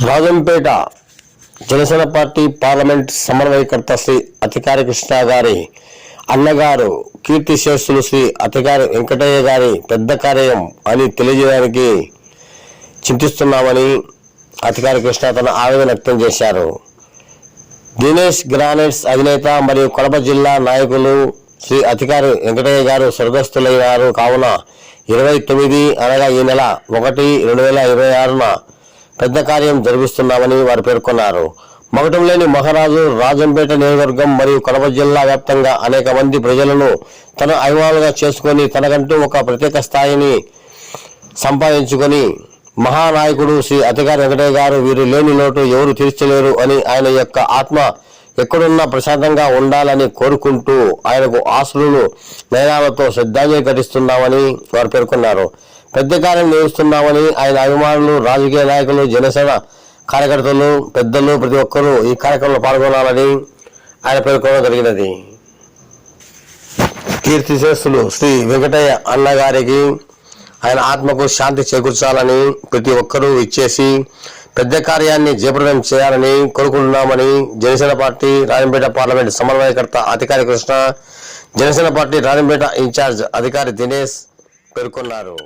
Rajampet Janasena party parliament సమన్వయకర్త శ్రీ అధికారి కృష్ణ గారి అన్నగారు కీర్తిశేషులు శ్రీ అధికారి వెంకటయ్య గారి పెద్ద కార్యం అని తెలియజేయడానికి చింతిస్తున్నామని అధికారి కృష్ణ తన ఆవేదన వ్యక్తం చేశారు. దినేష్ గ్రానైట్స్ అధినేత మరియు కడప జిల్లా నాయకులు శ్రీ అధికారి వెంకటయ్య గారు స్వర్గస్థులయ్యారు కావున ఇరవై తొమ్మిది అనగా ఈ నెల ఒకటి రెండు వేల ఇరవై ఆరున పెద్ద కార్యం జరిపిస్తున్నామని వారు పేర్కొన్నారు. మగటంలేని మహారాజు రాజంపేట నియోజకవర్గం మరియు కడప జిల్లా వ్యాప్తంగా అనేక మంది ప్రజలను తన అభిమానులుగా చేసుకొని తనకంటూ ఒక ప్రత్యేక స్థాయిని సంపాదించుకొని మహానాయకుడు శ్రీ అతిగారి వెంకటయ్య గారు వీరు లేని లోటు ఎవరు తీర్చలేరు అని ఆయన యొక్క ఆత్మ ఎక్కడున్నా ప్రశాంతంగా ఉండాలని కోరుకుంటూ ఆయనకు ఆశ్రులు నయనాలతో శ్రద్ధాంజలి ఘటిస్తున్నామని వారు పేర్కొన్నారు. పెద్ద కార్యం నిర్వహిస్తున్నామని ఆయన అభిమానులు రాజకీయ నాయకులు జనసేన కార్యకర్తలు పెద్దలు ప్రతి ఒక్కరూ ఈ కార్యక్రమంలో పాల్గొనాలని ఆయన పేర్కొనడం జరిగినది. కీర్తిశేషులు శ్రీ వెంకటయ్య అన్నగారికి ఆయన ఆత్మకు శాంతి చేకూర్చాలని ప్రతి ఒక్కరూ ఇచ్చేసి పెద్ద కార్యాన్ని జయప్రదం చేయాలని కోరుకుంటున్నామని జనసేన పార్టీ రాజంపేట పార్లమెంట్ సమన్వయకర్త అధికారి Krishna Janasena party Rajampet in charge అధికారి దినేష్ పేర్కొన్నారు.